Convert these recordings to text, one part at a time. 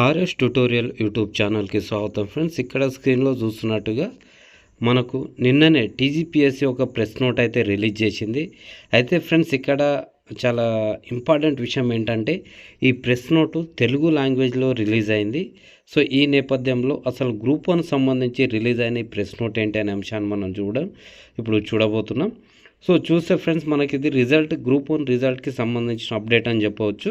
RS tutorial YouTube ఛానల్కి స్వాగతం friends. ఇక్కడ స్క్రీన్లో చూస్తున్నట్టుగా మనకు నిన్ననే టీజీపీఎస్సీ ఒక ప్రెస్ నోట్ అయితే రిలీజ్ చేసింది. అయితే ఫ్రెండ్స్ ఇక్కడ చాలా ఇంపార్టెంట్ విషయం ఏంటంటే ఈ ప్రెస్ నోటు తెలుగు లాంగ్వేజ్లో రిలీజ్ అయింది. సో ఈ నేపథ్యంలో అసలు గ్రూప్ వన్ సంబంధించి రిలీజ్ అయిన ఈ ప్రెస్ నోట్ ఏంటి అనే అంశాన్ని మనం చూడడం ఇప్పుడు చూడబోతున్నాం. సో చూస్తే ఫ్రెండ్స్ మనకి ఇది రిజల్ట్ గ్రూప్ వన్ రిజల్ట్కి సంబంధించిన అప్డేట్ అని చెప్పవచ్చు.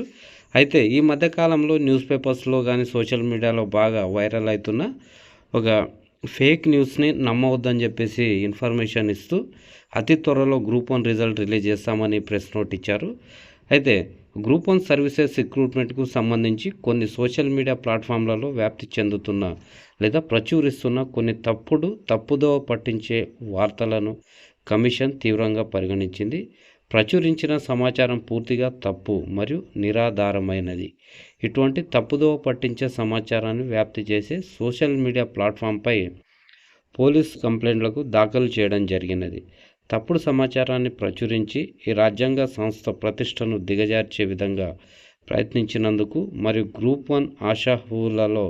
అయితే ఈ మధ్యకాలంలో న్యూస్ పేపర్స్లో కానీ సోషల్ మీడియాలో బాగా వైరల్ అవుతున్న ఒక ఫేక్ న్యూస్ని నమ్మవద్దని చెప్పేసి ఇన్ఫర్మేషన్ ఇస్తూ అతి త్వరలో గ్రూప్ వన్ రిజల్ట్ రిలీజ్ చేస్తామని ప్రెస్ నోట్ ఇచ్చారు. అయితే గ్రూప్ వన్ సర్వీసెస్ రిక్రూట్మెంట్కు సంబంధించి కొన్ని సోషల్ మీడియా ప్లాట్ఫామ్లలో వ్యాప్తి చెందుతున్న లేదా ప్రచురిస్తున్న కొన్ని తప్పుడు తప్పుదో పట్టించే వార్తలను కమిషన్ తీవ్రంగా పరిగణించింది. ప్రచురించిన సమాచారం పూర్తిగా తప్పు మరియు నిరాధారమైనది. ఇటువంటి తప్పుదోవ పట్టించే సమాచారాన్ని వ్యాప్తి చేసే సోషల్ మీడియా ప్లాట్ఫామ్పై పోలీస్ కంప్లైంట్లకు దాఖలు చేయడం జరిగినది. తప్పుడు సమాచారాన్ని ప్రచురించి ఈ రాజ్యాంగ సంస్థ ప్రతిష్టను దిగజార్చే విధంగా ప్రయత్నించినందుకు మరియు గ్రూప్ వన్ ఆశాహులలో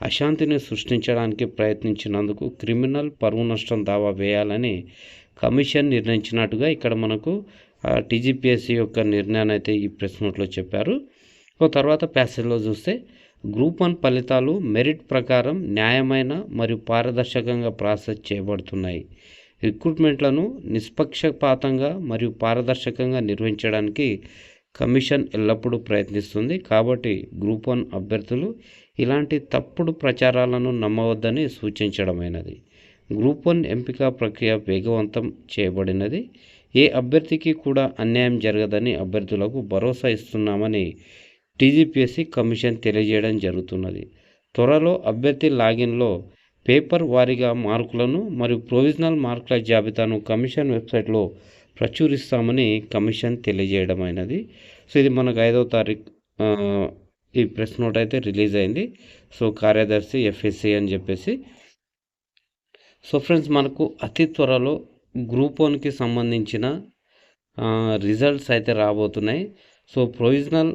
అశాంతిని సృష్టించడానికి ప్రయత్నించినందుకు క్రిమినల్ పరువు నష్టం దావా వేయాలని కమిషన్ నిర్ణయించినట్టుగా ఇక్కడ మనకు టీజీపీఎస్సీ యొక్క నిర్ణయాన్ని అయితే ఈ ప్రెస్ నోట్లో చెప్పారు. ఓ తర్వాత ప్యాసేజ్లో చూస్తే గ్రూప్ వన్ ఫలితాలు మెరిట్ ప్రకారం న్యాయమైన మరియు పారదర్శకంగా ప్రాసెస్ చేయబడుతున్నాయి. రిక్రూట్మెంట్లను నిష్పక్షపాతంగా మరియు పారదర్శకంగా నిర్వహించడానికి కమిషన్ ఎల్లప్పుడూ ప్రయత్నిస్తుంది. కాబట్టి గ్రూప్ వన్ అభ్యర్థులు ఇలాంటి తప్పుడు ప్రచారాలను నమ్మవద్దని సూచించడమైనది. గ్రూప్ వన్ ఎంపిక ప్రక్రియ వేగవంతం చేయబడినది. ఏ అభ్యర్థికి కూడా అన్యాయం జరగదని అభ్యర్థులకు భరోసా ఇస్తున్నామని టీజీపీఎస్సీ కమిషన్ తెలియజేయడం జరుగుతున్నది. త్వరలో అభ్యర్థి లాగిన్లో పేపర్ వారీగా మార్కులను మరియు ప్రొవిజనల్ మార్కుల జాబితాను కమిషన్ వెబ్సైట్లో ప్రచురిస్తామని కమిషన్ తెలియజేయడమైనది. సో ఇది మనకు ఐదవ తారీఖు ఈ ప్రెస్ నోట్ అయితే రిలీజ్ అయింది. సో కార్యదర్శి ఎఫ్ఎస్సి అని చెప్పేసి సో ఫ్రెండ్స్ మనకు అతి త్వరలో గ్రూప్ వన్కి సంబంధించిన రిజల్ట్స్ అయితే రాబోతున్నాయి. సో ప్రొవిజనల్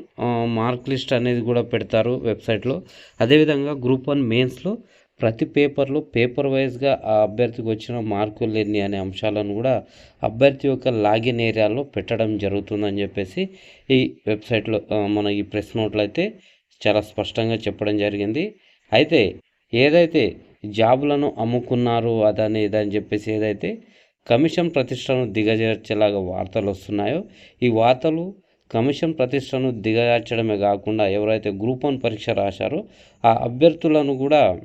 మార్క్ లిస్ట్ అనేది కూడా పెడతారు వెబ్సైట్లో. అదేవిధంగా గ్రూప్ వన్ మెయిన్స్లో ప్రతి పేపర్లో పేపర్ వైజ్గా ఆ అభ్యర్థికి వచ్చిన మార్కులు ఎన్ని అనే అంశాలను కూడా అభ్యర్థి యొక్క లాగిన్ ఏరియాలో పెట్టడం జరుగుతుందని చెప్పేసి ఈ వెబ్సైట్లో మన ఈ ప్రెస్ నోట్లో అయితే చాలా స్పష్టంగా చెప్పడం జరిగింది. అయితే ఏదైతే జాబులను అమ్ముకున్నారు అదని ఇదని చెప్పేసి ఏదైతే కమిషన్ ప్రతిష్టను దిగజార్చేలాగా వార్తలు వస్తున్నాయో ఈ వార్తలు కమిషన్ ప్రతిష్టను దిగజార్చడమే కాకుండా ఎవరైతే గ్రూప్ వన్ పరీక్ష రాశారో ఆ అభ్యర్థులను కూడా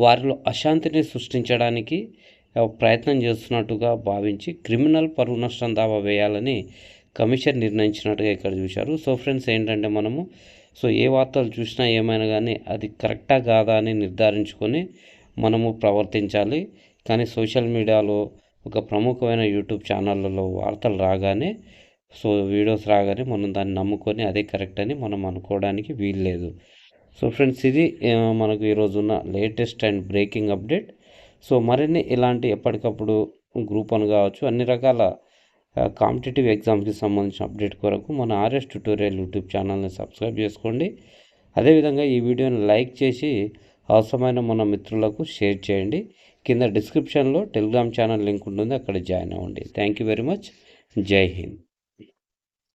వారిలో అశాంతిని సృష్టించడానికి ప్రయత్నం చేస్తున్నట్టుగా భావించి క్రిమినల్ పరువు నష్టం దావా వేయాలని కమిషన్ నిర్ణయించినట్టుగా ఇక్కడ చూశారు. సో ఫ్రెండ్స్ ఏంటంటే మనము సో ఏ వార్తలు చూసినా ఏమైనా కానీ అది కరెక్టా కాదా అని నిర్ధారించుకొని మనము ప్రవర్తించాలి. కానీ సోషల్ మీడియాలో ఒక ప్రముఖమైన యూట్యూబ్ ఛానళ్ళలో వార్తలు రాగానే సో వీడియోస్ రాగానే మనం దాన్ని నమ్ముకొని అదే కరెక్ట్ అని మనం అనుకోవడానికి వీల్లేదు. సో ఫ్రెండ్స్ ఇది మనకు ఈరోజు ఉన్న latest and breaking update. So మరిన్ని ఇలాంటి ఎప్పటికప్పుడు గ్రూప్ అని కావచ్చు అన్ని రకాల Uh, కాంపిటేటివ్ ఎగ్జామ్స్కి సంబంధించిన అప్డేట్ కొరకు మన ఆర్ఎస్ ట్యూటోరియల్ యూట్యూబ్ ఛానల్ని సబ్స్క్రైబ్ చేసుకోండి. అదేవిధంగా ఈ వీడియోని లైక్ చేసి అవసరమైన మన మిత్రులకు షేర్ చేయండి. కింద డిస్క్రిప్షన్లో టెలిగ్రామ్ ఛానల్ లింక్ ఉంటుంది. అక్కడ జాయిన్ అవ్వండి. థ్యాంక్ యూ వెరీ మచ్ జై హింద్.